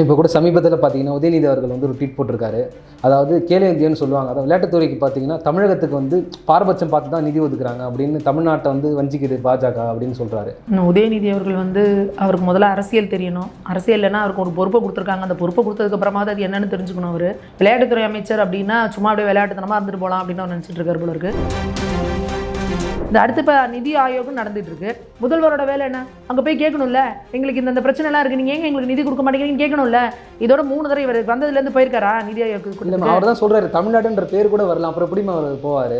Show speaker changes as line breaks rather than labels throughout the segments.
இப்போ கூட சமீபத்தில் பார்த்தீங்கன்னா உதயநிதி அவர்கள் வந்து ஒரு ட்வீட் போட்டிருக்காரு. அதாவது கேலோ இந்தியன்னு சொல்லுவாங்க. அதாவது விளையாட்டுத்துறைக்கு பார்த்தீங்கன்னா தமிழகத்துக்கு வந்து பாரபட்சம் பார்த்து தான் நிதி ஒதுக்குறாங்க அப்படின்னு தமிழ்நாட்டை வந்து வஞ்சிக்குது பாஜக அப்படின்னு சொல்கிறாரு
இன்னும் உதயநிதி அவர்கள் வந்து அவருக்கு முதல்ல அரசியல் தெரியணும். அரசியல்னா அவருக்கு ஒரு பொறுப்பை கொடுத்துருக்காங்க. அந்த பொறுப்பை கொடுத்ததுக்கப்புறமா தான் அது என்னன்னு தெரிஞ்சுக்கணும் அவர். விளையாட்டுத்துறை அமைச்சர் அப்படின்னா சும்மா அப்படியே விளையாட்டுத்தனமாக இருந்துட்டு போகலாம் அப்படின்னு அவர் நினச்சிட்டு இருக்காரு போல இருக்கு. இந்த அடுத்து இப்போ நிதி ஆயோகம் நடந்துட்டு இருக்கு முதல்வரோட வேலை என்ன? அங்கே போய் கேட்கணும்ல? எங்களுக்கு இந்த பிரச்சனைலாம் இருக்கு. நீங்கள் ஏங்க எங்களுக்கு நிதி கொடுக்க மாட்டேங்கிறீங்கன்னு கேட்கணும்ல? இதோட மூணு தடவை இவர் வந்ததுலேருந்து போயிருக்காரா? நிதி ஆயோகத்துக்கு
இல்லை அவர் தான் சொல்கிறாரு தமிழ்நாடுன்ற பேர் கூட வரலாம் அப்புறம் எப்படி அவர் போவார்?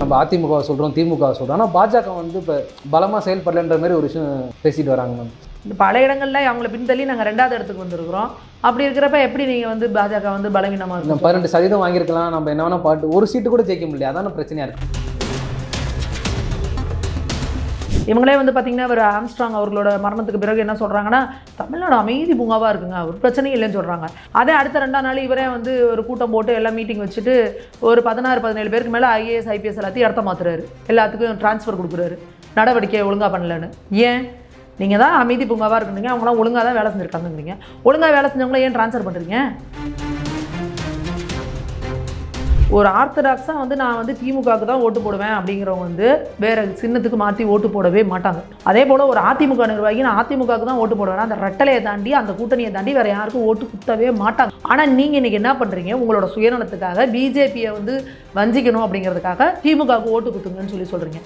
நம்ம அதிமுக சொல்கிறோம் திமுக சொல்கிறோம் ஆனால் பாஜக வந்து இப்போ பலமாக செயல்படலைன்ற மாதிரி ஒரு விஷயம் பேசிட்டு வராங்க மேம்.
இந்த பல இடங்கள்ல அவங்கள பின்தள்ளி நாங்கள் ரெண்டாவது இடத்துக்கு வந்திருக்கிறோம். அப்படி இருக்கிறப்ப எப்படி நீங்கள் வந்து பாஜக வந்து பலவீனமாக இருக்கும்
பன்னெண்டு சதவீதம் வாங்கியிருக்கலாம். நம்ம என்ன வேணா பாட்டு ஒரு சீட்டு கூட ஜெயிக்க முடியல. அதான பிரச்சனையாக இருக்குது
இவங்களே வந்து பார்த்தீங்கன்னா ஒரு ஆம்ஸ்ட்ராங் அவர்களோட மரணத்துக்கு பிறகு என்ன சொல்கிறாங்கன்னா தமிழ்நாடு அமைதி பூங்காவாக இருக்குங்க ஒரு பிரச்சனையும் இல்லைன்னு சொல்கிறாங்க அதே அடுத்த ரெண்டாம் நாள் இவரே வந்து ஒரு கூட்டம் போட்டு எல்லாம் மீட்டிங் வச்சுட்டு ஒரு பதினாறு பதினேழு பேருக்கு மேலே ஐஏஎஸ் ஐபிஎஸ் எல்லாத்தையும் இடத்த மாத்துறாரு. எல்லாத்துக்கும் ட்ரான்ஸ்ஃபர் கொடுக்குறாரு. நடவடிக்கை ஒழுங்காக பண்ணலன்னு. ஏன்? நீங்கள் தான் அமைதி பூங்காவாக இருக்குறீங்க அவங்களாம் ஒழுங்காக தான் வேலை செஞ்சுருக்காங்கங்கிறீங்க. ஒழுங்காக வேலை செஞ்சவங்கள ஏன் ட்ரான்ஸ்ஃபர் பண்ணுறீங்க ஒரு ஆர்த்தடாக்ஸாக வந்து நான் வந்து திமுகவுக்கு தான் ஓட்டு போடுவேன் அப்படிங்கிறவங்க வந்து வேறு சின்னத்துக்கு மாற்றி ஓட்டு போடவே மாட்டாங்க. அதே போல் ஒரு அதிமுக நிர்வாகி நான் அதிமுகவுக்கு தான் ஓட்டு போடுவேன். அந்த ரெட்டலையை தாண்டி அந்த கூட்டணியை தாண்டி வேறு யாருக்கும் ஓட்டு குத்தவே மாட்டாங்க. ஆனால் நீங்கள் இன்றைக்கி என்ன பண்ணுறீங்க உங்களோட சுயநலத்துக்காக பிஜேபியை வந்து வஞ்சிக்கணும் அப்படிங்கிறதுக்காக திமுகவுக்கு ஓட்டு குத்துங்கன்னு சொல்லி சொல்கிறீங்க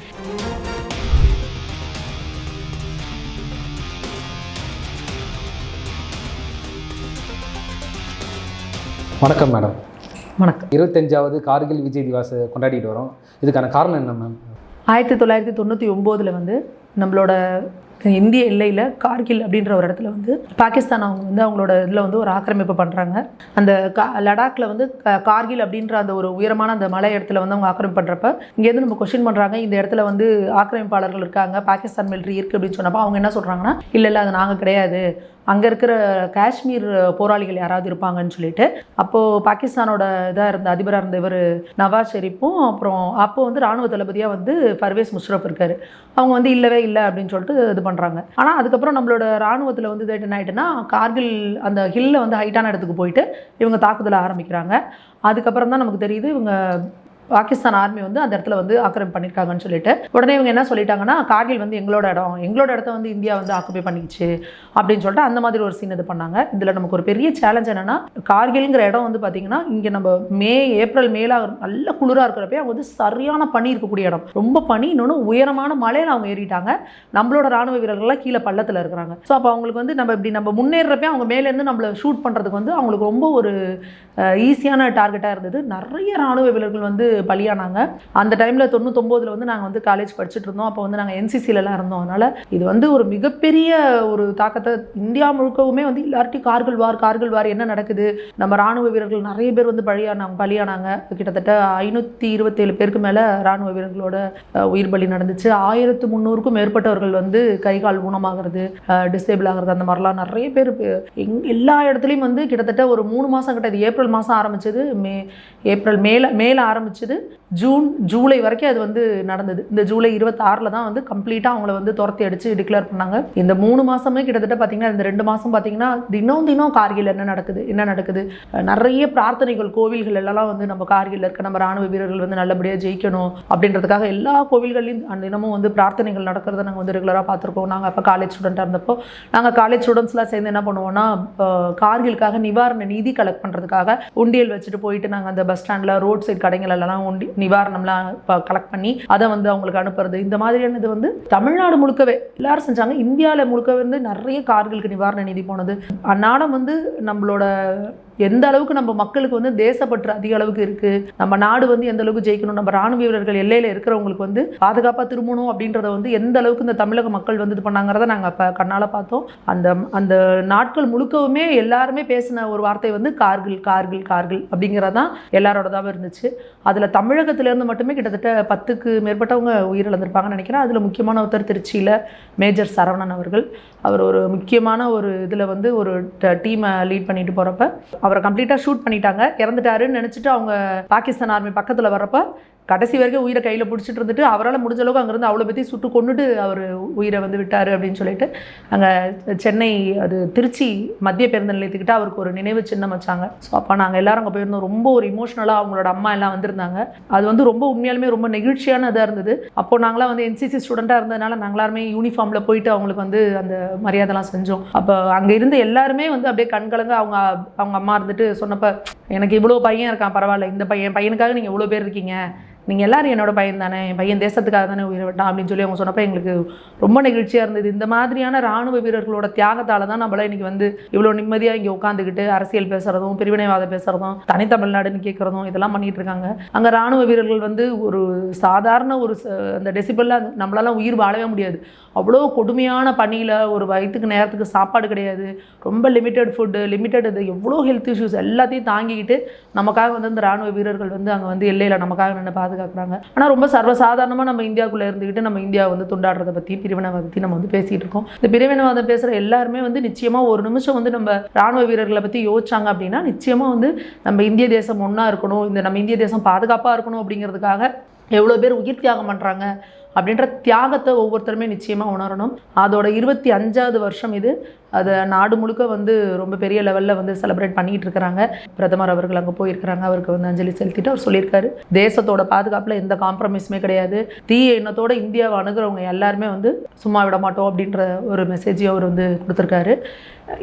வணக்கம் மேடம்.
வணக்கம்.
இருபத்தஞ்சாவது கார்கில் விஜய் திவாஸ் கொண்டாடிட்டு வரோம். இதுக்கான காரணம் என்ன மேம்
ஆயிரத்தி தொள்ளாயிரத்தி தொண்ணூற்றி ஒம்போதில் வந்து நம்மளோட இந்திய எல்லையில் கார்கில் அப்படின்ற ஒரு இடத்துல வந்து பாகிஸ்தான் அவங்க வந்து அவங்களோட இதில் வந்து ஒரு ஆக்கிரமிப்பு பண்ணுறாங்க அந்த கா லடாக்ல வந்து கார்கில் அப்படின்ற அந்த ஒரு உயரமான அந்த மலை இடத்துல வந்து அவங்க ஆக்கிரமிப்பு பண்ணுறப்ப இங்கேருந்து நம்ம கொஸ்டின் பண்ணுறாங்க இந்த இடத்துல வந்து ஆக்கிரமிப்பாளர்கள் இருக்காங்க பாகிஸ்தான் மிலிட்ரி இருக்குது அப்படின்னு சொன்னப்போ அவங்க என்ன சொல்கிறாங்கன்னா இல்லை இல்லை அது நாங்கள் கிடையாது. அங்கே இருக்கிற காஷ்மீர் போராளிகள் யாராவது இருப்பாங்கன்னு சொல்லிட்டு அப்போது பாகிஸ்தானோட இதாக இருந்த அதிபராக இருந்த இவர் நவாஸ் ஷெரீப்பும் அப்புறம் அப்போ வந்து ராணுவ தளபதியாக வந்து பர்வேஸ் முஷ்ரப் இருக்கார். அவங்க வந்து இல்லவே இல்லை அப்படின்னு சொல்லிட்டு இது பண்ணுறாங்க ஆனால் அதுக்கப்புறம் நம்மளோட ராணுவத்தில் வந்து இது என்ன ஆயிட்டுன்னா கார்கில் அந்த ஹில்ல வந்து ஹைட்டான இடத்துக்கு போயிட்டு இவங்க தாக்குதலை ஆரம்பிக்கிறாங்க. அதுக்கப்புறம் தான் நமக்கு தெரியுது இவங்க பாகிஸ்தான் ஆர்மி வந்து அந்த இடத்துல வந்து ஆக்கிரமிப்பு பண்ணியிருக்காங்கன்னு சொல்லிட்டு உடனே இவங்க என்ன சொல்லிட்டாங்கன்னா கார்கில் வந்து எங்களோட இடம் எங்களோட இடத்த வந்து இந்தியா வந்து ஆக்குபை பண்ணிச்சு அப்படின்னு சொல்லிட்டு அந்த மாதிரி ஒரு சீன் இது பண்ணாங்க. இதில் நமக்கு ஒரு பெரிய சேலஞ்ச் என்னன்னா கார்கில்ங்கிற இடம் வந்து பார்த்தீங்கன்னா இங்கே நம்ம மே ஏப்ரல் மேலாக நல்ல குளிராக இருக்கிறப்ப அவங்க வந்து சரியான பனி இருக்கக்கூடிய இடம். ரொம்ப பனி இன்னொன்று உயரமான மலையில் அவங்க ஏறிட்டாங்க. நம்மளோட ராணுவ வீரர்கள்லாம் கீழே பள்ளத்தில் இருக்கிறாங்க. ஸோ அப்போ அவங்களுக்கு வந்து நம்ம இப்படி நம்ம முன்னேறப்ப அவங்க மேலேருந்து நம்மளை ஷூட் பண்ணுறதுக்கு வந்து அவங்களுக்கு ரொம்ப ஒரு ஈஸியான டார்கெட்டாக இருந்தது. நிறைய ராணுவ வீரர்கள் வந்து பலியானாங்க. அந்த டைமில் தொண்ணூத்தொம்போதில் வந்து நாங்கள் வந்து காலேஜ் படிச்சுட்டு இருந்தோம். அப்போ வந்து நாங்கள் என்சிசிலலாம் இருந்தோம். அதனால் இது வந்து ஒரு மிகப்பெரிய ஒரு தாக்கத்தை இந்தியா முழுக்கவுமே வந்து எல்லார்ட்டையும் கார்கள் வார் கார்கள் வார் என்ன நடக்குது? நம்ம ராணுவ வீரர்கள் நிறைய பேர் வந்து பலியானாங்க பலியானாங்க. கிட்டத்தட்ட ஐநூற்றி இருபத்தேழு பேருக்கு மேலே ராணுவ வீரர்களோட உயிர் பலி நடந்துச்சு. ஆயிரத்து முந்நூறுக்கும் மேற்பட்டவர்கள் வந்து கை கால் ஊனமாகிறது டிசேபிள் ஆகிறது அந்த மாதிரிலாம் நிறைய பேர் எங் எல்லா இடத்துலையும் வந்து கிட்டத்தட்ட ஒரு மூணு மாதம் கிட்ட இது ஏப்ரல் மாதம் ஆரம்பிச்சது மே ஏப்ரல் மேல மேலே ஆரம்பிச்சது başladı. ஜூன் ஜூலை வரைக்கும் அது வந்து நடந்தது. இந்த ஜூலை இருபத்தாறில் தான் வந்து கம்ப்ளீட்டாக அவங்கள வந்து துரத்தி அடித்து டிக்ளேர் பண்ணாங்க. இந்த மூணு மாதமே கிட்டத்தட்ட பார்த்தீங்கன்னா இந்த ரெண்டு மாதம் பார்த்தீங்கன்னா தினம் தினம் கார்கில் என்ன நடக்குது என்ன நடக்குது? நிறைய பிரார்த்தனைகள் கோவில்கள் எல்லாம் வந்து நம்ம கார்கில் இருக்க நம்ம ராணுவ வீரர்கள் வந்து நல்லபடியாக ஜெயிக்கணும் அப்படின்றதுக்காக எல்லா கோவில்கள்லையும் அந்த தினமும் வந்து பிரார்த்தனைகள் நடக்கிறத நாங்கள் வந்து ரெகுலராக பார்த்துருக்கோம். நாங்கள் அப்போ காலேஜ் ஸ்டூடெண்ட்டாக இருந்தப்போ நாங்கள் காலேஜ் ஸ்டூடெண்ட்ஸ்லாம் சேர்ந்து என்ன பண்ணுவோம்னா கார்கிலுக்காக நிவாரண நிதி கலெக்ட் பண்ணுறதுக்காக உண்டியல் வச்சுட்டு போயிட்டு நாங்கள் அந்த பஸ் ஸ்டாண்டில் ரோட் சைடு கடைகள் எல்லாம் உண்டி நிவாரணம்லாம் கலெக்ட் பண்ணி அதை வந்து அவங்களுக்கு அனுப்புறது. இந்த மாதிரியானது வந்து தமிழ்நாடு முழுக்கவே எல்லாரும் செஞ்சாங்க. இந்தியாவில் முழுக்கவே வந்து நிறைய கார்களுக்கு நிவாரண நிதி போனது. அந்நாடம் வந்து நம்மளோட எந்த அளவுக்கு நம்ம மக்களுக்கு வந்து தேசப்பற்று அதிக அளவுக்கு இருக்கு? நம்ம நாடு வந்து எந்த அளவுக்கு ஜெயிக்கணும்? நம்ம ராணுவ வீரர்கள் எல்லையில் இருக்கிறவங்களுக்கு வந்து பாதுகாப்பாக திரும்பணும் அப்படின்றத வந்து எந்த அளவுக்கு இந்த தமிழக மக்கள் வந்து இது பண்ணாங்கிறத நாங்கள் அப்போ கண்ணால் பார்த்தோம். அந்த அந்த நாட்கள் முழுக்கவுமே எல்லாருமே பேசின ஒரு வார்த்தை வந்து கார்கில் கார்கில் கார்கில் அப்படிங்கிறதான் எல்லாரோடதாகவும் இருந்துச்சு. அதில் தமிழகத்திலேருந்து மட்டுமே கிட்டத்தட்ட பத்துக்கு மேற்பட்டவங்க உயிரிழந்திருப்பாங்கன்னு நினைக்கிறேன். அதில் முக்கியமான ஒருத்தர் திருச்சியில் மேஜர் சரவணன் அவர்கள். அவர் ஒரு முக்கியமான ஒரு இதில் வந்து ஒரு டீமை லீட் பண்ணிட்டு போகிறப்ப அவரை கம்ப்ளீட்டாக ஷூட் பண்ணிட்டாங்க. இறந்துட்டாருன்னு நினச்சிட்டு அவங்க பாகிஸ்தான் ஆர்மி பக்கத்தில் வர்றப்ப கடைசி வரைக்கும் உயிரை கையில் பிடிச்சிட்டு இருந்துட்டு அவரால் முடிஞ்ச அளவுக்கு அங்கேருந்து அவ்வளோ பற்றி சுட்டு கொண்டுட்டு அவர் உயிரை வந்து விட்டார் அப்படின்னு சொல்லிட்டு அங்கே சென்னை அது திருச்சி மத்திய பேருந்து நிலையத்துக்கிட்ட அவருக்கு ஒரு நினைவு சின்னம் வச்சாங்க. ஸோ அப்போ நாங்கள் எல்லாரும் அங்கே போயிருந்தோம். ரொம்ப ஒரு இமோஷனலாக அவங்களோட அம்மா எல்லாம் வந்திருந்தாங்க. அது வந்து ரொம்ப உண்மையாலுமே ரொம்ப நெகிழ்ச்சியான இதாக இருந்தது. அப்போ நாங்களாம் வந்து என்சிசி ஸ்டூடெண்ட்டாக இருந்ததுனால நாங்களாருமே யூனிஃபார்மில் போயிட்டு அவங்களுக்கு வந்து அந்த மரியாதைலாம் செஞ்சோம். அப்போ அங்கே இருந்த எல்லாருமே வந்து அப்படியே கண்கலங்க அவங்க அவங்க அம்மா இருந்துட்டு சொன்னப்ப எனக்கு இவ்வளோ பையன் இருக்கான் பரவாயில்ல. இந்த பையன் பையனுக்காக நீங்கள் இவ்வளோ பேர் இருக்கீங்க. நீங்கள் எல்லோரும் என்னோட பையன் தானே என் பையன் தேசத்துக்காக தானே உயிரை விட்டான் அப்படின்னு சொல்லி அவங்க சொன்னப்போ எங்களுக்கு ரொம்ப நெகிழ்ச்சியாக இருந்தது. இந்த மாதிரியான ராணுவ வீரர்களோட தியாகத்தால் தான் நம்மளாம் இன்றைக்கி வந்து இவ்வளோ நிம்மதியாக இங்கே உட்காந்துக்கிட்டு அரசியல் பேசுகிறதும் பிரிவினைவாதம் பேசுகிறதும் தனித்தமிழ்நாடுன்னு கேட்குறதும் இதெல்லாம் பண்ணிகிட்டு இருக்காங்க. அங்கே ராணுவ வீரர்கள் வந்து ஒரு சாதாரண ஒரு அந்த டெசிபிளில் நம்மளால உயிர் வாழவே முடியாது. அவ்வளோ கொடுமையான பணியில் ஒரு வயிற்றுக்கு நேரத்துக்கு சாப்பாடு கிடையாது. ரொம்ப லிமிட்டட் ஃபுட்டு லிமிட்டட் இது எவ்வளோ ஹெல்த் இஷ்யூஸ் எல்லாத்தையும் தாங்கிக்கிட்டு நமக்காக வந்து இந்த ராணுவ வீரர்கள் வந்து அங்கே வந்து எல்லையில் நமக்காக நின்று பாதுகாக்கிறாங்க. ஆனால் ரொம்ப சர்வசாதாரணமாக நம்ம இந்தியாவுக்குள்ளே இருந்துக்கிட்டு நம்ம இந்தியா வந்து துண்டாடுறதை பற்றி பிரிவினைவாதத்தை பற்றி நம்ம வந்து பேசிகிட்டு இருக்கோம். இந்த பிரிவினவாதம் பேசுகிற எல்லாருமே வந்து நிச்சயமாக ஒரு நிமிஷம் வந்து நம்ம ராணுவ வீரர்களை பற்றி யோசிச்சாங்க அப்படின்னா நிச்சயமாக வந்து நம்ம இந்திய தேசம் ஒன்றா இருக்கணும் இந்த நம்ம இந்திய தேசம் பாதுகாப்பாக இருக்கணும் அப்படிங்கிறதுக்காக எவ்வளோ பேர் உயிர் தியாகம் பண்ணுறாங்க அப்படின்ற தியாகத்தை ஒவ்வொருத்தருமே நிச்சயமாக உணரணும். அதோட இருபத்தி அஞ்சாவது வருஷம் இது. அதை நாடு முழுக்க வந்து ரொம்ப பெரிய லெவலில் வந்து செலிப்ரேட் பண்ணிகிட்டு இருக்கிறாங்க. பிரதமர் அவர்கள் அங்கே போயிருக்கிறாங்க. அவருக்கு வந்து அஞ்சலி செலுத்திட்டு அவர் சொல்லியிருக்காரு. தேசத்தோட பாதுகாப்பில் எந்த காம்ப்ரமைஸுமே கிடையாது. தீய எண்ணத்தோட இந்தியாவை அணுகிறவங்க எல்லாருமே வந்து சும்மா விட மாட்டோம் அப்படின்ற ஒரு மெசேஜையும் அவர் வந்து கொடுத்துருக்காரு.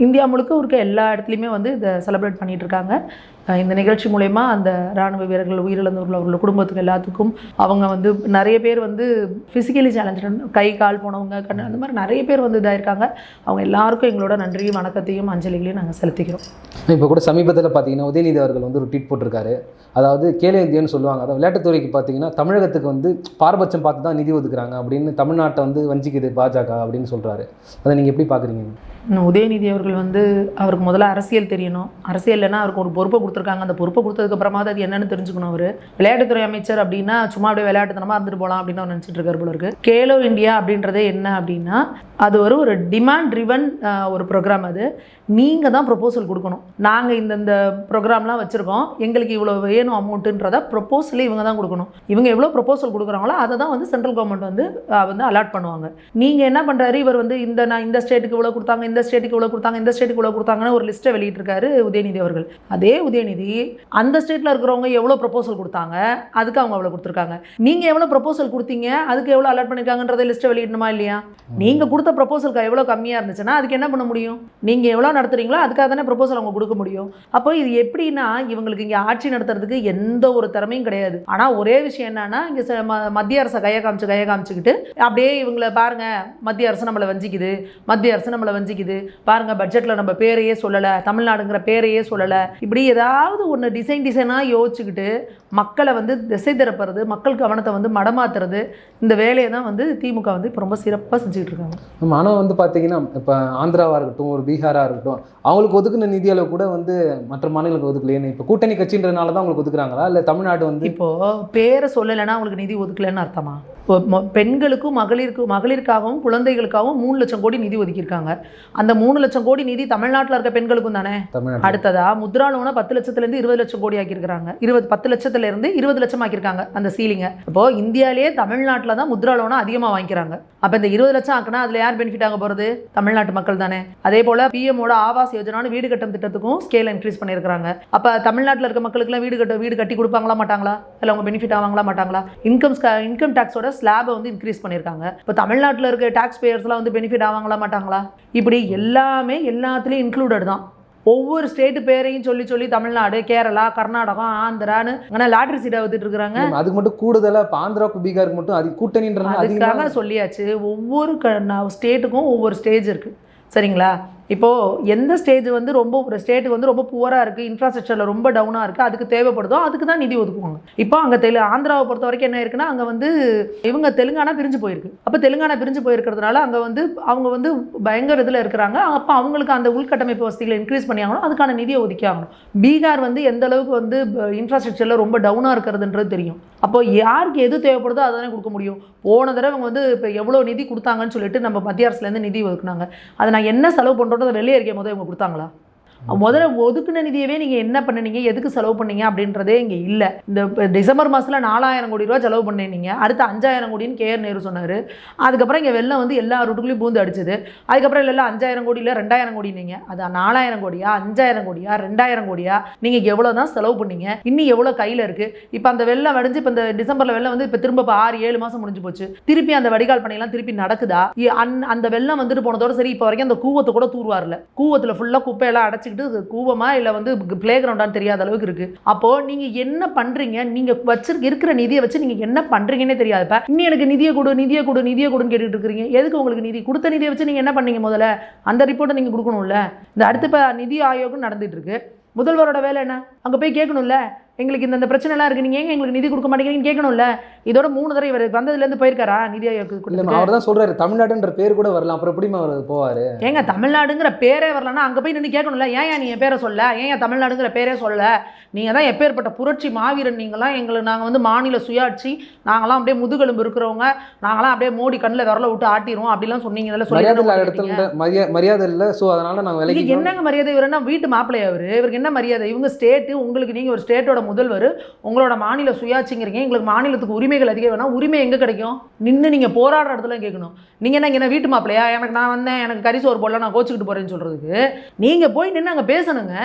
இந்தியா முழுக்க இருக்க எல்லா இடத்துலையுமே வந்து இதை செலிப்ரேட் பண்ணிட்டு இருக்காங்க. இந்த நிகழ்ச்சி மூலயமா அந்த ராணுவ வீரர்கள் உயிரிழந்தவர்கள் அவர்கள் குடும்பத்துக்கு எல்லாத்துக்கும் அவங்க வந்து நிறைய பேர் வந்து ஃபிசிக்கலி சேலஞ்சு கை கால் போனவங்க கண் அந்த மாதிரி நிறைய பேர் வந்து இதாயிருக்காங்க. அவங்க எல்லாருக்கும் எங்களோட நன்றியும் வணக்கத்தையும் அஞ்சலிகளையும் நாங்கள் செலுத்திக்கிறோம்.
இப்போ கூட சமீபத்தில் பார்த்தீங்கன்னா உதயநிதி அவர்கள் வந்து ஒரு ட்வீட் போட்டிருக்காரு. அதாவது கேலோ சொல்லுவாங்க. அதாவது விளையாட்டுத்துறைக்கு பார்த்தீங்கன்னா தமிழகத்துக்கு வந்து பாரபட்சம் பார்த்து தான் நிதி ஒதுக்குறாங்க அப்படின்னு தமிழ்நாட்டை வந்து வஞ்சிக்குது பாஜக அப்படின்னு சொல்கிறாரு அதை நீங்கள் எப்படி பார்க்குறீங்க
உதயநிதி அவர்கள் வந்து அவருக்கு முதல்ல அரசியல் தெரியணும். அரசியல்னா அவருக்கு ஒரு பொறுப்பை கொடுத்துருக்காங்க. அந்த பொறுப்பை கொடுத்ததுக்கப்புறமா அது என்னன்னு தெரிஞ்சுக்கணும் அவர். விளையாட்டுத்துறை அமைச்சர் அப்படின்னா சும்மா அப்படியே விளையாட்டுத்தனமாக இருந்துட்டு போகலாம் அப்படின்னு அவர் நினச்சிட்டு இருக்காரு போல இருக்கு. கேலோ இந்தியா அப்படின்றதே என்ன அப்படின்னா அது ஒரு ஒரு டிமாண்ட் ட்ரிவன் ஒரு ப்ரோக்ராம் அது. நீங்கள் தான் ப்ரொபோசல் கொடுக்கணும். நாங்கள் இந்த இந்த ப்ரோக்ராம்லாம் வச்சுருக்கோம். எங்களுக்கு இவ்வளோ வேணும் அமௌண்ட்டுன்றத ப்ரொப்போசலே இவங்க தான் கொடுக்கணும். இவங்க எவ்வளோ ப்ரொபோசல் கொடுக்குறாங்களோ அதை தான் வந்து சென்ட்ரல் கவர்மெண்ட் வந்து வந்து அலாட் பண்ணுவாங்க. நீங்கள் என்ன பண்ணுறாரு இவர் வந்து இந்த நான் இந்த ஸ்டேட்டுக்கு இவ்வளோ கொடுத்தாங்க இந்த ஸ்டேட்டுக்கு இவ்வளோ கொடுத்தாங்க இந்த ஸ்டேட்டுக்கு இவ்வளோ கொடுத்தாங்கன்னு ஒரு லிஸ்ட்டை வெளியிட்டிருக்காரு உதயநிதி அவர்கள். அதே உதயநிதி அந்த ஸ்டேட்டில் இருக்கிறவங்க எவ்வளோ ப்ரொபோசல் கொடுத்தாங்க அதுக்கு அவங்க அவ்வளோ கொடுத்துருக்காங்க. நீங்கள் எவ்வளோ ப்ரொபோசல் கொடுத்தீங்க அதுக்கு எவ்வளோ அலாட் பண்ணியிருக்காங்கன்றதை லிஸ்ட்டை வெளியிடணுமா இல்லையா? நீங்கள் கொடுத்த ப்ரொபோசல் எவ்வளோ கம்மியாக இருந்துச்சுன்னா அதுக்கு என்ன பண்ண முடியும்? நீங்கள் எவ்வளோ நடத்துறீங்களோ அதுக்காக தானே ப்ரொபோசல் அவங்க கொடுக்க முடியும். அப்போ இது எப்படின்னா இவங்களுக்கு இங்கே ஆட்சி நடத்துறதுக்கு எந்த ஒரு திறமையும் கிடையாது. ஆனால் ஒரே விஷயம் என்னன்னா இங்கே மத்திய அரசை கையை காமிச்சு கையை காமிச்சுக்கிட்டு அப்படியே இவங்களை பாருங்க மத்திய அரசு நம்மளை வஞ்சிக்குது மத்திய அரசு நம்மளை வஞ்சிக்குது. பாருங்க பட்ஜெட்டில் நம்ம பேரையே சொல்லலை தமிழ்நாடுங்கிற பேரையே சொல்லலை. இப்படி ஏதாவது ஒன்று டிசைன் டிசைனாக யோசிச்சுக்கிட்டு மக்களை வந்து திசை திறப்புறது மக்கள் கவனத்தை வந்து மடமாத்துறது இந்த வேலையை தான் வந்து திமுக வந்து இப்போ ரொம்ப சிறப்பாக செஞ்சுக்கிட்டு இருக்காங்க.
ஆனால் வந்து பார்த்தீங்கன்னா இப்போ ஆந்திராவாக இருக்கட்டும் ஒரு பீகாராக இருக்கட்டும் அவங்களுக்கு ஒதுக்குன நிதி அளவு கூட வந்து மற்ற மாநிலங்களுக்கு ஒதுக்கலையே. இப்போ கூட்டணி கட்சின்றதுனால தான் அவங்களுக்கு ஒதுக்குறாங்களா? இல்லை தமிழ்நாடு வந்து
இப்போ பேரை சொல்லலைன்னா அவங்களுக்கு நிதி ஒதுக்கலைன்னு அர்த்தமா? பெண்களுக்கும் மகளிருக்கு மகளிருக்காகவும் குழந்தைகளுக்காகவும் மூணு லட்சம் கோடி நிதி ஒதுக்கியிருக்காங்க. அந்த மூணு லட்சம் கோடி நிதி தமிழ்நாட்டில் இருக்க பெண்களுக்கும் தானே? அடுத்ததா முத்ரா லோனை பத்து லட்சத்துலேருந்து இருபது லட்சம் கோடி ஆக்கியிருக்காங்க இருபது பத்து லட்சத்துல இருந்து இருபது லட்சம் ஆக்கியிருக்காங்க அந்த சீலிங்கை இப்போ இந்தியாவிலேயே தமிழ்நாட்டில் தான் முத்ரா லோனை அதிகமாக வாங்கிக்கிறாங்க. அப்போ இந்த இருபது லட்சம் ஆக்குனா அதில் யார் பெனிஃபிட் ஆக போகிறது தமிழ்நாட்டு மக்கள் தானே. அதே போல் பிஎம்மோட ஆவாஸ் யோஜனான்னு வீடு கட்டும் திட்டத்துக்கும் ஸ்கேல் இன்க்ரீஸ் பண்ணியிருக்காங்க அப்போ தமிழ்நாட்டில் இருக்க மக்களுக்குலாம் வீடு கட்ட வீடு கட்டி கொடுப்பாங்களா மாட்டாங்களா? இல்லை அவங்க பெனிஃபிட் ஆவாங்களா மாட்டாங்களா? இன்கம் இன்கம் டேக்ஸோட ஸ்லாபை வந்து இன்க்ரீஸ் பண்ணியிருக்காங்க. இப்போ தமிழ்நாட்டில் இருக்க டேக்ஸ் பேயர்ஸ்லாம் வந்து பெனிஃபிட் ஆவாங்களா மாட்டாங்களா? இப்படி எல்லாமே எல்லாத்துலேயும் இன்க்ளூடட் தான். ஒவ்வொரு ஸ்டேட்டு பேரையும் சொல்லி சொல்லி தமிழ்நாடு கேரளா கர்நாடகம் ஆந்திரான்னு ஆனால் லாட்ரி சீட்டை வித்துட்டு இருக்கிறாங்க
அதுக்கு மட்டும் கூடுதலாக இப்போ ஆந்திராவுக்கு பீகாருக்கு மட்டும் அது
அதுக்காக
அதிகமாக
சொல்லியாச்சு. ஒவ்வொரு ஸ்டேட்டுக்கும் ஒவ்வொரு ஸ்டேஜ் இருக்குது சரிங்களா? இப்போது எந்த ஸ்டேஜ் வந்து ரொம்ப ஒரு ஸ்டேட்டு வந்து ரொம்ப புவராக இருக்குது இன்ஃப்ராஸ்ட்ரக்சரில் ரொம்ப டவுனாக இருக்குது அதுக்கு தேவைப்படுதோ அதுக்கு தான் நிதி ஒதுக்குவாங்க. இப்போ அங்கே தெலு ஆந்திராவை பொறுத்த வரைக்கும் என்ன இருக்குன்னா அங்கே வந்து இவங்க தெலுங்கானா பிரிஞ்சு போயிருக்கு. அப்போ தெலுங்கானா பிரிஞ்சு போயிருக்கிறதுனால அங்கே வந்து அவங்க வந்து பயங்கர இதில் இருக்கிறாங்க. அப்போ அவங்களுக்கு அந்த உள்கட்டமைப்பு வசதிகளை இன்க்ரீஸ் பண்ணி ஆகணும் அதுக்கான நிதியை ஒதுக்கி ஆகணும். பீகார் வந்து எந்த அளவுக்கு வந்து இன்ஃப்ராஸ்ட்ரக்சரில் ரொம்ப டவுனாக இருக்கிறதுன்றது தெரியும். அப்போ யாருக்கு எது தேவைப்படுதோ அதை தானே கொடுக்க முடியும். போன தடவை அவங்க வந்து இப்போ எவ்வளோ நிதி கொடுத்தாங்கன்னு சொல்லிட்டு நம்ம மத்திய அரசுலேருந்து நிதி ஒதுக்குனாங்க. அதை நான் என்ன செலவு பண்ணுறோம் பண்ணுறோன்றத வெளியே அறிக்கை முதல் இவங்க கொடுத்தாங்களா? முதல்ல ஒதுக்குன நிதியவே நீங்கள் என்ன பண்ணுனீங்க? எதுக்கு செலவு பண்ணீங்க? அப்படின்றதே இங்கே இல்லை. இந்த டிசம்பர் மாதத்தில் நாலாயிரம் கோடி ரூபா செலவு பண்ணினீங்க. அடுத்து அஞ்சாயிரம் கோடின்னு கேஆர் நேரு சொன்னார். அதுக்கப்புறம் இங்கே வெள்ளம் வந்து எல்லா ரூட்டுக்குள்ளேயும் பூந்து அடிச்சது. அதுக்கப்புறம் இல்லை அஞ்சாயிரம் கோடியில் ரெண்டாயிரம் கோடி நீங்கள் அது நாலாயிரம் கோடியா அஞ்சாயிரம் கோடியா ரெண்டாயிரம் கோடியா? நீங்கள் எவ்வளோ தான் செலவு பண்ணீங்க? இன்னும் எவ்வளோ கையில் இருக்குது இப்போ அந்த வெள்ளம் வடிஞ்சு இப்போ இந்த டிசம்பரில் வெள்ளம் வந்து இப்போ திரும்ப இப்போ ஆறு ஏழு மாதம் முடிஞ்சு போச்சு. திருப்பி அந்த வடிகால் பணியெல்லாம் திருப்பி நடக்குதா? அந்- அந்த வெள்ளம் வந்துட்டு போனதோட சரி இப்போ வரைக்கும் அந்த கூவத்தை கூட தூர்வாரில்ல கூவத்தில் ஃபுல்லாக குப்பையெல்லாம் அடைச்சி அடிச்சுக்கிட்டு கூவமா இல்லை வந்து ப்ளே கிரவுண்டான்னு தெரியாத அளவுக்கு இருக்குது அப்போது நீங்கள் என்ன பண்ணுறீங்க நீங்கள் வச்சிருக்க இருக்கிற நிதியை வச்சு நீங்கள் என்ன பண்ணுறீங்கன்னே தெரியாதுப்ப. இன்னும் எனக்கு நிதியை கொடு நிதியை கொடு நிதியை கொடுன்னு கேட்டுட்டு இருக்கிறீங்க. எதுக்கு உங்களுக்கு நிதி? கொடுத்த நிதியை வச்சு நீங்கள் என்ன பண்ணீங்க முதல்ல? அந்த ரிப்போர்ட்டை நீங்கள் கொடுக்கணும்ல. இந்த அடுத்து இப்போ நிதி ஆயோகம் நடந்துகிட்டு இருக்கு. முதல்வரோட வேலை என்ன? அங்கே போய் கேட்கணும்ல. எங்களுக்கு இந்த பிரச்சனைலாம் இருக்குது நீங்கள் ஏங்க எங்களுக்கு நிதி கொடுக்க மாட்டேங்கிறீங்கன்னு கேட்கணும்ல? இதோட மூணு தடவை இவர் வந்ததுலேருந்து போயிருக்காரா? நிதி?
அவர் தான் சொல்றாரு தமிழ்நாடுன்ற பேர் கூட வரலாம் அப்புறம் எப்படிமா அவர் போவாரு?
ஏங்க தமிழ்நாடுங்கிற பேரே வரலன்னா அங்கே போய் நின்று கேட்கணும்ல? ஏன் நீ என் பேரை சொல்ல? ஏன் தமிழ்நாடுங்கிற பேரே சொல்ல? நீங்கள் தான் எப்பேற்பட்ட புரட்சி மாவீரன் நீங்களாம். எங்களுக்கு நாங்கள் வந்து மாநில சுயாட்சி. நாங்களாம் அப்படியே முதுகெலும்பு இருக்கிறவங்க. நாங்களாம் அப்படியே மோடி கண்ணில் விரல விட்டு ஆட்டிடுவோம். அப்படிலாம் சொன்னீங்க. இதெல்லாம் சொல்லி
மரியாதை இல்லை. ஸோ அதனால நாங்கள்
என்னங்க மரியாதை? இவர் என்ன வீட்டு மாப்பிள்ளை அவர் இவருக்கு என்ன மரியாதை? இவங்க ஸ்டேட்டு உங்களுக்கு நீங்கள் ஒரு ஸ்டேட்டோட முதல்வர் உங்களோட மாநில சுயாட்சிங்கிறீங்க. எங்களுக்கு மாநிலத்துக்கு உரிமைகள் அதிகம் வேணால் உரிமை எங்கே கிடைக்கும்? நின்று நீங்கள் போராடுற இடத்துல கேட்கணும். நீங்கள் என்ன இங்கே என்ன வீட்டு மாப்பிள்ளையா? எனக்கு நான் வந்தேன். எனக்கு கறி சோறு போடல நான் கோச்சிக்கிட்டு போகிறேன்னு சொல்கிறதுக்கு நீங்கள் போய் நின்று அங்கே பேசணுங்க.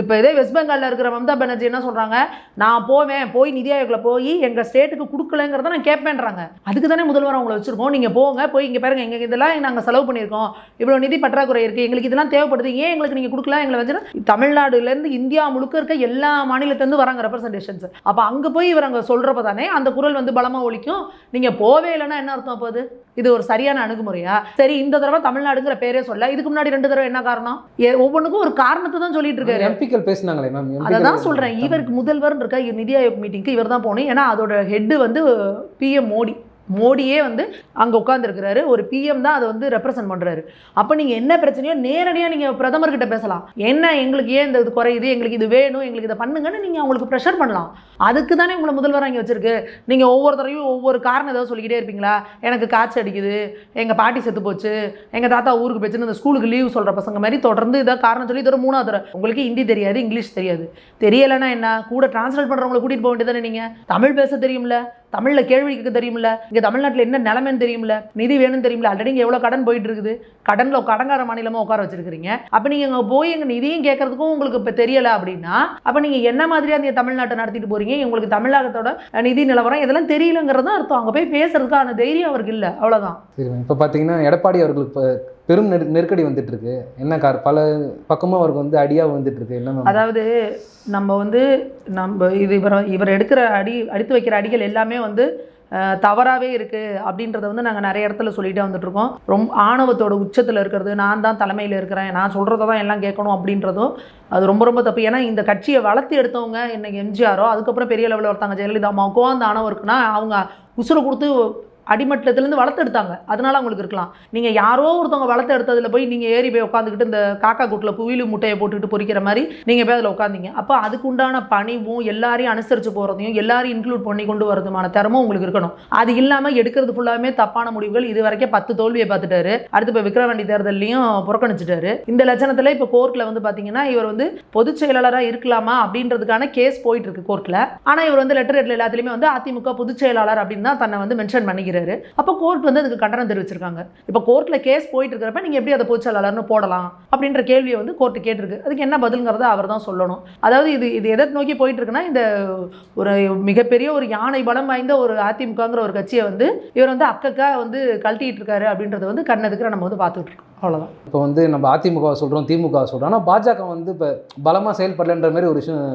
இப்போ இதே வெஸ்ட் பெங்காலில் இருக்கிற மம்தா பானர்ஜி என்ன சொல்கிறாங்க நான் போவேன். போய் நிதி ஆயோக்கில் போய் எங்கள் ஸ்டேட்டுக்கு கொடுக்கலங்கிறத நான் கேட்பேன்றாங்க. அதுக்கு தானே முதல்வர் அவங்கள வச்சுருக்கோம். நீங்கள் போங்க. போய் இங்கே பாருங்க. எங்கள் இதெல்லாம் நாங்கள் செலவு பண்ணியிருக்கோம். இவ்வளோ நிதி பற்றாக்குறை இருக்குது எங்களுக்கு இதெல்லாம் தேவைப்படுது. ஏன் எங்களுக்கு நீங்கள் கொடுக்கலாம் எங்களை வந்து தமிழ்நாடுலேருந்து இந்தியா முழுக்க இருக்க எல்லா மாநிலத்திலேருந்து வராங்க. ரெப்ரசன்டேஷன்ஸ் அப்போ அங்கே போய் இவர் அங்கே சொல்கிறப்ப தானே அந்த குரல் வந்து பலமாக ஒலிக்கும். நீங்கள் போவே இல்லைன்னா என்ன அர்த்தம் அப்போ அது? இது ஒரு சரியான அணுகுமுறையா? சரி இந்த தடவை தமிழ்நாடுங்கிற பேரே சொல்ல. இதுக்கு முன்னாடி ரெண்டு தடவை என்ன காரணம்? ஒவ்வொன்றுக்கும் ஒரு காரணத்தை தான் சொல்லிட்டு இருக்காரு
எம்பிக்கள் பேசினாங்களே மேம்
அதை தான் சொல்கிறேன் இவருக்கு முதல்வர் இருக்க நிதி ஆயோக் மீட்டிங்க்கு இவர் தான் போகணும். ஏன்னா அதோட ஹெட்டு வந்து பிஎம் மோடி. மோடியே வந்து அங்கே உட்காந்துருக்கிறாரு ஒரு பிஎம் தான் அதை வந்து ரெப்ரசன்ட் பண்ணுறாரு அப்போ நீங்கள் என்ன பிரச்சனையோ நேரடியாக நீங்கள் பிரதமர்கிட்ட பேசலாம். என்ன எங்களுக்கு ஏன் இந்த இது குறையுது? எங்களுக்கு இது வேணும். எங்களுக்கு இதை பண்ணுங்கன்னு நீங்கள் அவங்களுக்கு ப்ரெஷர் பண்ணலாம். அதுக்கு தானே உங்களை முதல்வர் இங்கே வச்சிருக்கு. நீங்கள் ஒவ்வொரு தடவையும் ஒவ்வொரு காரணம் ஏதாவது சொல்லிக்கிட்டே இருப்பீங்களா? எனக்கு காய்ச்சல் அடிக்குது. எங்கள் பாட்டி செத்து போச்சு. எங்கள் தாத்தா ஊருக்கு போச்சுன்னு இந்த ஸ்கூலுக்கு லீவ் சொல்கிற பசங்க மாதிரி தொடர்ந்து இதை காரணம் சொல்லி இதோட மூணாவது தடவை. உங்களுக்கு ஹிந்தி தெரியாது இங்கிலீஷ் தெரியாது. தெரியலைன்னா என்ன? கூட டிரான்ஸ்லேட் பண்ணுறவங்களை கூட்டிகிட்டு போக வேண்டியதானே நீங்கள் தமிழ் பேச தெரியும்ல. தமிழில் கேள்வி கேட்க தெரியும்ல? இங்கே தமிழ்நாட்டில் என்ன நிலைமைன்னு தெரியும்ல? நிதி வேணும்னு தெரியும்ல? ஆல்ரெடி இங்கே எவ்வளோ கடன் போயிட்டு இருக்குது? கடனில் கடங்கார மாநிலமாக உட்கார வச்சிருக்கிறீங்க. அப்போ நீங்கள் அங்கே போய் எங்கள் நிதியும் கேட்கறதுக்கும் உங்களுக்கு இப்போ தெரியலை அப்படின்னா அப்போ நீங்கள் என்ன மாதிரியா இந்த தமிழ்நாட்டை நடத்திட்டு போறீங்க? உங்களுக்கு தமிழகத்தோட நிதி நிலவரம் இதெல்லாம் தெரியலங்கிறது தான் அர்த்தம். அங்கே போய் பேசுறதுக்கான தைரியம் அவருக்கு இல்லை. அவ்வளோதான்
சரி இப்போ பார்த்தீங்கன்னா எடப்பாடி அவர்களுக்கு இப்போ பெரும் நெரு நெருக்கடி வந்துட்டு இருக்கு என்ன கார் பல பக்கமாக அவருக்கு வந்து அடியாக வந்துட்டு இருக்கு என்ன
அதாவது நம்ம வந்து நம்ம இது இவர் இவர் எடுக்கிற அடி அடித்து வைக்கிற அடிகள் எல்லாமே வந்து தவறாகவே இருக்குது அப்படின்றத வந்து நாங்கள் நிறைய இடத்துல சொல்லிகிட்டே வந்துட்டுருக்கோம். ரொம்ப ஆணவத்தோட உச்சத்தில் இருக்கிறது நான் தான் தலைமையில் இருக்கிறேன் நான் சொல்கிறத தான் எல்லாம் கேட்கணும் அப்படின்றதும் அது ரொம்ப ரொம்ப தப்பு. ஏன்னா இந்த கட்சியை வளர்த்து எடுத்தவங்க என்னை எம்ஜிஆரோ அதுக்கப்புறம் பெரிய லெவலில் ஒருத்தாங்க ஜெயலலிதா அம்மாவுக்கோ அந்த ஆணவம் இருக்குன்னா அவங்க உசுறு கொடுத்து அடிமட்டத்துலேருந்து வளர்த்து எடுத்தாங்க. அதனால அவங்களுக்கு இருக்கலாம். நீங்கள் யாரோ ஒருத்தவங்க வளர்த்து எடுத்ததில் போய் நீங்கள் ஏறி போய் உட்காந்துக்கிட்டு இந்த காக்கா கூட்டில் குவிலு முட்டையை போட்டுக்கிட்டு பொறிக்கிற மாதிரி நீங்கள் போய் அதில் உட்காந்தீங்க அப்போ அதுக்குண்டான பணிவும் எல்லாரையும் அனுசரித்து போகிறதையும் எல்லாரையும் இன்க்ளூட் பண்ணி கொண்டு வரதுமான திறமும் உங்களுக்கு இருக்கணும். அது இல்லாமல் எடுக்கிறது ஃபுல்லாமே தப்பான முடிவுகள். இது வரைக்கும் பத்து தோல்வியை பார்த்துட்டாரு. அடுத்து இப்போ விக்ரவாண்டி தேர்தலையும் புறக்கணிச்சிட்டாரு. இந்த லட்சணத்தில் இப்போ கோர்ட்டில் வந்து பார்த்தீங்கன்னா இவர் வந்து பொதுச் செயலாளராக இருக்கலாமா அப்படின்றதுக்கான கேஸ் போயிட்டு இருக்கு கோர்ட்டில் ஆனால் இவர் வந்து லெட்டர் ஹெட்ல எல்லாத்துலேயுமே வந்து அதிமுக பொதுச் செயலாளர் அப்படின்னு தான் தன்னை வந்து மென்ஷன் பண்ணிக்கிறாரு. அப்போ கோர்ட் வந்து அதுக்கு கண்டனம் தெரிவிச்சிருக்காங்க. இப்போ கோர்ட்டில் கேஸ் போயிட்டு இருக்கிறப்ப நீங்கள் எப்படி அதை போச்சு செயலாளர்னு போடலாம் அப்படின்ற கேள்வியை வந்து கோர்ட்டு கேட்டிருக்கு. அதுக்கு என்ன பதிலுங்கிறத அவர் தான் சொல்லணும். அதாவது இது இது எதை நோக்கி போயிட்டு இருக்குன்னா இந்த ஒரு மிகப்பெரிய ஒரு யானை பலம் வாய்ந்த ஒரு அதிமுகங்கிற ஒரு கட்சியை வந்து இவர் வந்து அக்கக்கா வந்து கழட்டிட்டு இருக்காரு அப்படின்றத வந்து கண்ணதுக்கு நம்ம வந்து பார்த்துட்டு இருக்கோம் அவ்வளோதான்
இப்போ வந்து நம்ம அதிமுக சொல்கிறோம் திமுக சொல்கிறோம் ஆனால் பாஜக வந்து இப்போ பலமாக செயல்படலன்ற மாதிரி ஒரு விஷயம்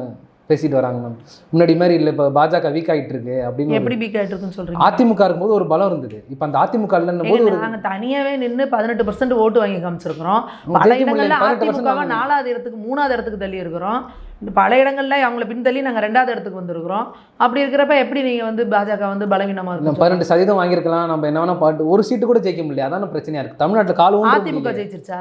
பேசிட்டு வராங்க மேம் முன்னாடி மாதிரி இல்லை இப்போ பாஜக வீக் ஆகிட்டு இருக்கு அப்படின்னு
எப்படி பீக் ஆயிட்டு இருக்குன்னு சொல்றீங்க?
அதிமுக இருக்கும்போது ஒரு பலம் இருந்தது. இப்போ அந்த அதிமுக இல்லைன்னும் போது ஒரு
நாங்க தனியாவே நின்று பதினெட்டு பர்சன்ட் ஓட்டு வாங்கி காமிச்சிருக்கிறோம். பல இடங்கள்ல
18%
அதிமுகவை
வாங்கினாங்க.
நாலாவது இடத்துக்கு மூணாவது இடத்துக்கு தள்ளி இருக்கிறோம். இந்த பல இடங்கள்ல அவங்கள பின்தள்ளி நாங்க ரெண்டாவது இடத்துக்கு வந்திருக்கிறோம். அப்படி இருக்கிறப்ப எப்படி நீங்க வந்து பாஜக வந்து பலவீனமா
இல்லை
இருக்கும்
பதினெட்டு சதவீதம் வாங்கியிருக்கலாம். நம்ம என்ன வேணா பாட்டு ஒரு சீட்டு கூட ஜெயிக்க முடியல. அதான பிரச்சனையா இருக்கு. தமிழ்நாட்டில் கால் ஊன்ற
அதிமுக. ஜெயிச்சிருச்சா?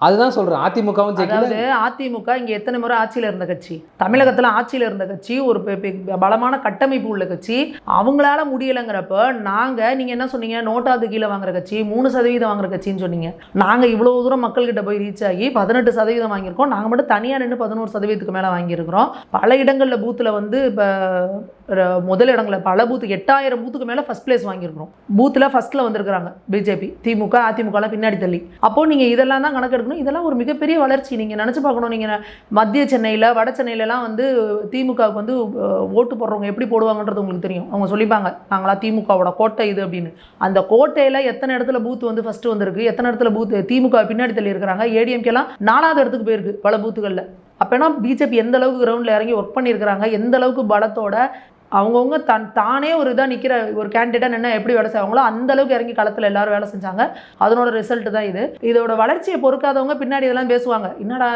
அதுதான் சொல்கிறேன் அதிமுகவும்
அதாவது அதிமுக இங்கே எத்தனை முறை ஆட்சியில் இருந்த கட்சி? தமிழகத்தில் ஆட்சியில் இருந்த கட்சி ஒரு பெ- பெ- பலமான கட்டமைப்பு உள்ள கட்சி. அவங்களால முடியலைங்கிறப்ப நாங்கள் நீங்கள் என்ன சொன்னீங்க? நோட்டாது கீழே வாங்குற கட்சி மூணு சதவீதம் வாங்குற கட்சின்னு சொன்னீங்க. நாங்கள் இவ்வளோ தூரம் மக்கள்கிட்ட போய் ரீச் ஆகி பதினெட்டு சதவீதம் வாங்கியிருக்கோம். நாங்கள் மட்டும் தனியாக நின்று பதினோரு சதவீதத்துக்கு மேலே வாங்கியிருக்கிறோம். பல இடங்களில் பூத்தில் வந்து இப்போ முதல் இடங்கள்ல பல பூத்து எட்டாயிரம் பூத்துக்கு மேலே ஃபஸ்ட் பிளேஸ் வாங்கியிருக்கிறோம். பூத்தில் ஃபஸ்ட்டில் வந்திருக்கிறாங்க பிஜேபி திமுக அதிமுகலாம் பின்னாடி தள்ளி. அப்போது நீங்கள் இதெல்லாம் தான் கணக்கெடுக்கணும் இதெல்லாம் ஒரு மிகப்பெரிய வளர்ச்சி. நீங்கள் நினச்சி பார்க்கணும். நீங்கள் மத்திய சென்னையில் வட சென்னையிலலாம் வந்து திமுகவுக்கு வந்து ஓட்டு போடுறவங்க எப்படி போடுவாங்கன்றது உங்களுக்கு தெரியும். அவங்க சொல்லிப்பாங்க நாங்களா திமுகவோட கோட்டை இது அப்படின்னு. அந்த கோட்டையில் எத்தனை இடத்துல பூத் வந்து ஃபஸ்ட்டு வந்திருக்கு? எத்தனை இடத்துல பூத் திமுக பின்னாடி தள்ளி இருக்கிறாங்க? ஏடிஎம்கேலாம் நாலாவது இடத்துக்கு போயிருக்கு பல பூத்துகளில் அப்போனா பிஜேபி எந்த அளவுக்கு கிரவுண்டில் இறங்கி ஒர்க் பண்ணியிருக்கிறாங்க எந்த அளவுக்கு பலத்தோட அவங்கவுங்க தன் தானே ஒரு இதாக நிற்கிற ஒரு கேண்டிடேட் என்ன எப்படி வேலை செய்வாங்களோ அந்த அளவுக்கு இறங்கி களத்தில் எல்லாரும் வேலை செஞ்சாங்க. அதனோட ரிசல்ட் தான் இது. இதோட வளர்ச்சியை பொறுக்காதவங்க பின்னாடி இதெல்லாம் பேசுவாங்க. என்னடா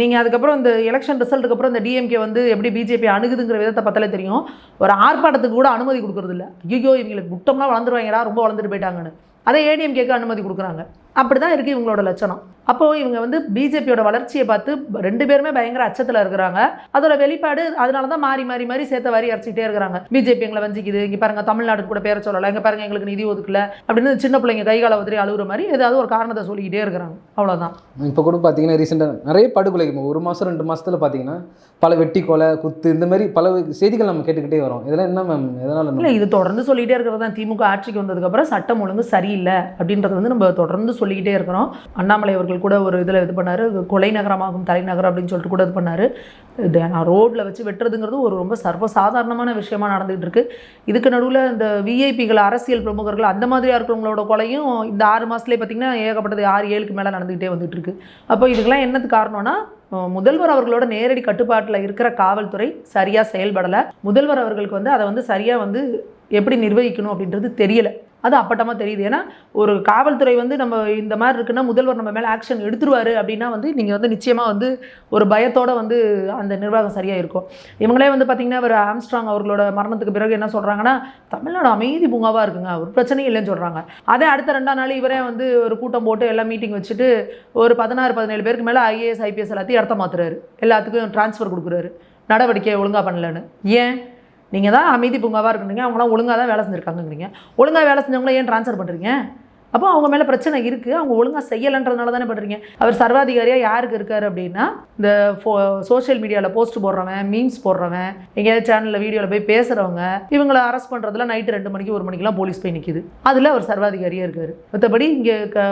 நீங்கள் அதுக்கப்புறம் இந்த எலெக்ஷன் ரிசல்ட்டுக்கு அப்புறம் இந்த டிஎம்கே வந்து எப்படி பிஜேபி அணுகுதுங்கிற விதத்தை பற்றலே தெரியும். ஒரு ஆர்ப்பாட்டத்துக்கு கூட அனுமதி கொடுக்குறதில்ல. ஐயோ இவங்களுக்கு முட்டம்லாம் வளர்ந்துருவாங்கடா ரொம்ப வளர்ந்துட்டு போயிட்டாங்கன்னு. அதே ஏடிஎம்கேக்கு அனுமதி கொடுக்குறாங்க. அப்படி தான் இருக்குது இவங்களோட லட்சணம். அப்போ இவங்க வந்து பிஜேபியோட வளர்ச்சியை பார்த்து ரெண்டு பேருமே பயங்கர அச்சத்தில் இருக்கிறாங்க. அதோட வெளிப்பாடு அதனால தான் மாறி மாறி மாறி சேர்த்த வாரி அரைச்சிட்டே இருக்கிறாங்க. பிஜேபி எங்களை வஞ்சிக்குது. இங்கே பாருங்க தமிழ்நாடு கூட பேர சொல்லலை. இங்கே பாருங்க எங்களுக்கு நிதி ஒதுக்கல. அப்படின்னு சின்ன பிள்ளைங்க கைகால உதறி அழுகுற மாதிரி ஏதாவது ஒரு காரணத்தை சொல்லிக்கிட்டே இருக்கிறாங்க. அவ்வளோதான்
இப்போ கூட பார்த்தீங்கன்னா ரீசெண்டாக நிறைய படுகொலை ஒரு மாதம் ரெண்டு மாசத்துல பார்த்தீங்கன்னா பல வெட்டி கொலை குத்து இந்த மாதிரி பல செய்திகள் நம்ம கேட்டுக்கிட்டே வரோம். இதெல்லாம் என்ன மேம் எதனால்
இல்லை இது தொடர்ந்து சொல்லிக்கிட்டே இருக்கிறது தான். திமுக ஆட்சிக்கு வந்ததுக்கப்புறம் சட்டம் ஒழுங்கு சரியில்லை அப்படின்றது வந்து நம்ம தொடர்ந்து சொல்லிக்கிட்டே இருக்கிறோம். அண்ணாமலை அவர்கள் கூட ஒரு இதில் இது பண்ணார். கொலை நகரமாகும் தலைநகரம் அப்படின்னு சொல்லிட்டு கூட இது பண்ணார். இது நான் ரோட்டில் வச்சு வெட்டுறதுங்கிறது ஒரு ரொம்ப சர்வசாதாரணமான விஷயமா நடந்துகிட்டு இருக்கு. இதுக்கு நடுவில் இந்த விஐபிகள் அரசியல் பிரமுகர்கள் அந்த மாதிரியாக இருக்கிறவங்களோட கொலையும் இந்த ஆறு மாதத்துலேயே பார்த்தீங்கன்னா ஏகப்பட்டது ஆறு ஏழுக்கு மேலே நடந்துகிட்டே வந்துட்டு இருக்கு. அப்போ இதுக்கெல்லாம் என்னது காரணம்னா முதல்வர் அவர்களோட நேரடி கட்டுப்பாட்டில் இருக்கிற காவல்துறை சரியாக செயல்படலை. முதல்வர் அவர்களுக்கு வந்து அதை வந்து சரியாக வந்து எப்படி நிர்வகிக்கணும் அப்படின்றது தெரியலை. அது அப்பட்டமாக தெரியுது. ஏன்னா ஒரு காவல்துறை வந்து நம்ம இந்த மாதிரி இருக்குன்னா முதல்வர் நம்ம மேலே ஆக்ஷன் எடுத்துருவாரு அப்படின்னா வந்து நீங்கள் வந்து நிச்சயமாக வந்து ஒரு பயத்தோடு வந்து அந்த நிர்வாகம் சரியாக இருக்கும். இவங்களே வந்து பார்த்திங்கன்னா ஒரு ஆம்ஸ்ட்ராங் அவர்களோட மரணத்துக்கு பிறகு என்ன சொல்கிறாங்கன்னா தமிழ்நாடு அமைதி பூங்காவாக இருக்குங்க ஒரு பிரச்சனையும் இல்லைன்னு சொல்கிறாங்க அதே அடுத்த ரெண்டாம் நாள் இவரே வந்து ஒரு கூட்டம் போட்டு எல்லாம் மீட்டிங் வச்சுட்டு ஒரு பதினாறு பதினேழு பேருக்கு மேலே ஐஏஎஸ் ஐபிஎஸ் எல்லாத்தையும் இடத்த மாத்துறாரு எல்லாத்துக்கும் ட்ரான்ஸ்ஃபர் கொடுக்குறாரு. நடவடிக்கை ஒழுங்காக பண்ணலன்னு. ஏன்? நீங்கள் தான் அமைதி பூங்காவாக இருக்குறீங்க அவங்களாம் ஒழுங்காக தான் வேலை செஞ்சுருக்காங்கங்கிறீங்க. ஒழுங்காக வேலை செஞ்சவங்கள ஏன் ட்ரான்ஸ்ஃபர் பண்ணுறீங்க அப்போ அவங்க மேலே பிரச்சனை இருக்குது அவங்க ஒழுங்காக செய்யலைன்றதுனால தானே பண்ணுறீங்க அவர் சர்வாதிகாரியாக யாருக்கு இருக்கார் அப்படின்னா இந்த ஃபோ சோஷியல் மீடியாவில் போஸ்ட் போடுறவன் மீம்ஸ் போடுறவன் எங்கேயாவது சேனலில் வீடியோவில் போய் பேசுகிறவங்க இவங்களை அரெஸ்ட் பண்ணுறதுல நைட்டு ரெண்டு மணிக்கு ஒரு மணிக்கெலாம் போலீஸ் போய் நிற்கிது அதில் அவர் சர்வாதிகாரியாக இருக்கார். மற்றபடி இங்கே க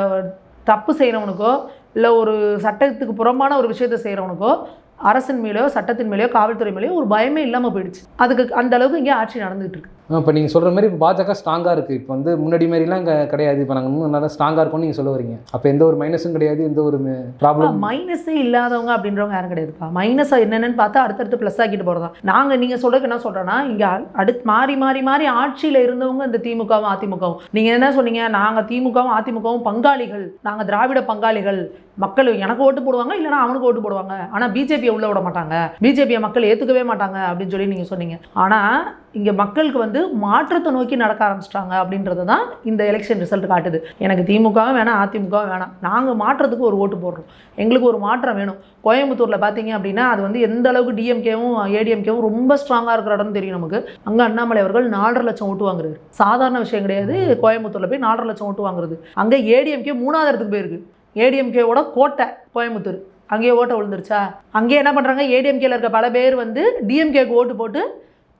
தப்பு செய்கிறவனுக்கோ இல்லை ஒரு சட்டத்துக்கு புறம்பான ஒரு விஷயத்தை செய்கிறவனுக்கோ அரசின் மேலேயோ சட்டத்தின் மேலேயோ காவல்துறை மேலேயோ ஒரு பயமே இல்லாமல் போயிடுச்சு. அதுக்கு அந்த அளவுக்கு இங்கே ஆட்சி நடந்துகிட்டு இருக்கு.
இப்போ நீங்கள் சொல்கிற மாதிரி இப்போ பாஜக ஸ்ட்ராங்காக இருக்குது இப்போ வந்து முன்னாடி மாதிரிலாம் இங்கே கிடையாது. இப்போ நாங்கள் இன்னும் நல்லா ஸ்ட்ராங்காக இருக்கும்னு நீங்கள் சொல்ல வரீங்க. அப்போ எந்த ஒரு மைனஸும் கிடையாது. எந்த ஒரு ப்ராப்ளம்
மைனஸே இல்லாதவங்க அப்படின்றவங்க யாரும் கிடையாதுப்பா மைனஸ் என்னென்னு பார்த்தா அடுத்தடுத்து ப்ளஸ் ஆக்கிட்டு போகிறதா நாங்கள் நீங்கள் சொல்கிறதுக்கு என்ன சொல்கிறோன்னா இங்கே அடுத்து மாறி மாறி மாறி ஆட்சியில் இருந்தவங்க இந்த திமுகவும் அதிமுகவும். நீங்கள் என்ன சொன்னீங்க? நாங்கள் திமுகவும் அதிமுகவும் பங்காளிகள். நாங்கள் திராவிட பங்காளிகள். மக்கள் எனக்கு ஓட்டு போடுவாங்க இல்லைனா அவனுக்கு ஓட்டு போடுவாங்க. ஆனால் பிஜேபியை உள்ள விட மாட்டாங்க. பிஜேபியை மக்கள் ஏற்றுக்கவே மாட்டாங்க அப்படின்னு சொல்லி நீங்கள் சொன்னீங்க. ஆனால் இங்கே மக்களுக்கு வந்து மாற்றத்தை நோக்கி நடக்க ஆரம்பிச்சிட்டாங்க அப்படின்றது தான் இந்த எலெக்ஷன் ரிசல்ட் காட்டுது. எனக்கு திமுகவும் வேணாம் அதிமுகவும் வேணாம். நாங்கள் மாற்றத்துக்கு ஒரு ஓட்டு போடுறோம். எங்களுக்கு ஒரு மாற்றம் வேணும். கோயம்புத்தூரில் பார்த்தீங்க அப்படின்னா அது வந்து எந்த அளவுக்கு டிஎம்கேவும் ஏடிஎம்கேவும் ரொம்ப ஸ்ட்ராங்காக இருக்கிற இடம் தெரியும் நமக்கு. அங்கே அண்ணாமலை அவர்கள் நாலரை லட்சம் ஓட்டு வாங்குறாரு. சாதாரண விஷயம் கிடையாது. கோயம்புத்தூரில் போய் நாலரை லட்சம் ஓட்டு வாங்குறது. அங்கே ஏடிஎம்கே மூணாவது இடத்துக்கு போயிருக்கு. ஏடிஎம்கேவோட கோட்டை கோயம்புத்தூர். அங்கேயே ஓட்டை விழுந்துருச்சா? அங்கேயே என்ன பண்ணுறாங்க ஏடிஎம்கேல இருக்க பல பேர் வந்து டிஎம்கேக்கு ஓட்டு போட்டு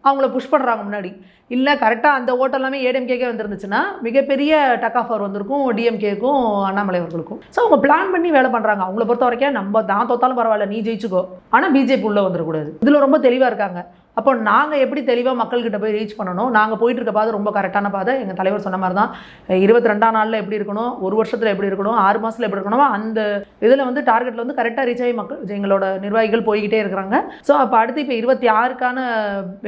அவங்கள புஷ் பண்ணுறாங்க முன்னாடி. இல்லை கரெக்டாக அந்த ஓட்டு எல்லாமே ஏடிஎம்கேக்கே வந்துருந்துச்சுன்னா மிகப்பெரிய டக் ஆஃபர் வந்திருக்கும் டிஎம்கேக்கும் அண்ணாமலை அவர்களுக்கும். ஸோ அவங்க பிளான் பண்ணி வேலை பண்ணுறாங்க அவங்கள பொறுத்த வரைக்கும் நம்ம தான் தோத்தாலும் பரவாயில்ல நீ ஜெயிச்சுக்கோ. ஆனால் பிஜேபி உள்ளே வந்துடக்கூடாது. இதில் ரொம்ப தெளிவாக இருக்காங்க. அப்போ நாங்கள் எப்படி தெளிவாக மக்கள்கிட்ட போய் ரீச் பண்ணணும்? நாங்கள் போயிட்டுருக்க பாதை ரொம்ப கரெக்டான பாதை. எங்கள் தலைவர் சொன்ன மாதிரி தான் இருபத்தி ரெண்டாம் நாளில் எப்படி இருக்கணும்? ஒரு வருஷத்தில் எப்படி இருக்கணும்? ஆறு மாதத்தில் எப்படி இருக்கணும்? அந்த இதில் வந்து டார்கெட்டில் வந்து கரெக்டாக ரீச் ஆகி மக்கள் எங்களோட நிர்வாகிகள் போய்கிட்டே இருக்கிறாங்க. ஸோ அப்போ அடுத்து இப்போ இருபத்தி ஆறுக்கான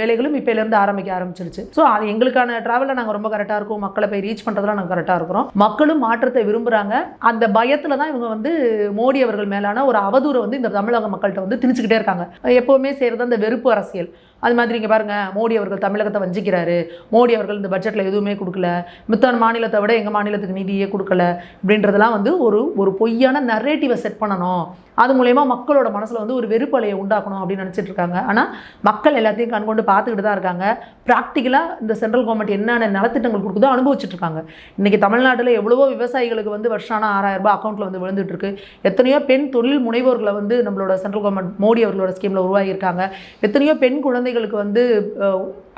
வேலைகளும் இப்போலேருந்து ஆரம்பிக்க ஆரம்பிச்சிருச்சு. ஸோ அது எங்களுக்கான ட்ராவலில் நாங்கள் ரொம்ப கரெக்டாக இருக்கோம். மக்களை போய் ரீச் பண்ணுறதுல நாங்கள் கரெக்டாக இருக்கிறோம். மக்களும் மாற்றத்தை விரும்புகிறாங்க அந்த பயத்தில் தான் இவங்க வந்து மோடி அவர்கள் மேலான ஒரு அவதூறை வந்து இந்த தமிழக மக்கள்கிட்ட வந்து திணிச்சுக்கிட்டே இருக்காங்க. எப்போவுமே செய்கிறது அந்த வெறுப்பு அரசியல். அது மாதிரி இங்கே பாருங்கள் மோடி அவர்கள் தமிழகத்தை வஞ்சிக்கிறாரு. மோடி அவர்கள் இந்த பட்ஜெட்டில் எதுவுமே கொடுக்கல. மித்த மாநிலத்தை விட எங்கள் மாநிலத்துக்கு நிதியே கொடுக்கல. அப்படின்றதெல்லாம் வந்து ஒரு ஒரு பொய்யான நரேட்டிவை செட் பண்ணணும். அது மூலயமா மக்களோட மனசில் வந்து ஒரு வெறுப்பலையை உண்டாக்கணும் அப்படின்னு நினச்சிட்டு இருக்காங்க. ஆனால் மக்கள் எல்லாத்தையும் கண்கொண்டு பார்த்துக்கிட்டு தான் இருக்காங்க. ப்ராக்டிக்கலாக இந்த சென்ட்ரல் கவர்மெண்ட் என்னென்ன நலத்திட்டங்கள் கொடுக்குதோ அனுபவிச்சுட்டு இருக்காங்க. இன்றைக்கி தமிழ்நாட்டில் எவ்வளவோ விவசாயிகளுக்கு வந்து வருஷம் ஆறாயிரம் ரூபாய் அக்கௌண்ட்டில் வந்து விழுந்துட்டு இருக்கு. எத்தனையோ பெண் தொழில் முனைவோர்களை வந்து நம்மளோட சென்ட்ரல் கவர்மெண்ட் மோடி அவர்களோட ஸ்கீமில் உருவாகியிருக்காங்க. எத்தனையோ பெண் குழந்தை குழந்தைகளுக்கு வந்து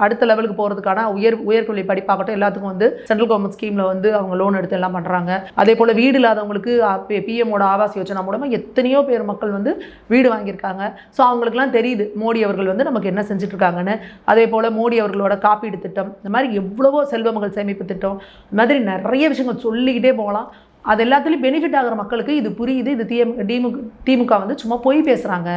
அடுத்த லெவலுக்கு போகிறதுக்கான உயர் உயர்கல்வி படிப்பாகட்டும் எல்லாத்துக்கும் வந்து சென்ட்ரல் கவர்மெண்ட் ஸ்கீமில் வந்து அவங்க லோன் எடுத்து எல்லாம் பண்ணுறாங்க அதே போல் வீடு இல்லாதவங்களுக்கு பிஎம்மோட ஆவாஸ் யோஜனா மூலமாக எத்தனையோ பேர் மக்கள் வந்து வீடு வாங்கியிருக்காங்க. ஸோ அவங்களுக்குலாம் தெரியுது மோடி அவர்கள் வந்து நமக்கு என்ன செஞ்சுட்ருக்காங்கன்னு. அதே போல் மோடி அவர்களோட காப்பீடு திட்டம் இந்த மாதிரி எவ்வளவோ செல்வமகள் சேமிப்பு திட்டம் இந்த மாதிரி நிறைய விஷயங்கள் சொல்லிக்கிட்டே போகலாம். அது எல்லாத்துலேயும் பெனிஃபிட் ஆகிற மக்களுக்கு இது புரியுது. இது டிஎம் திமுக திமுக வந்து சும்மா பொய் பேசுகிறாங்க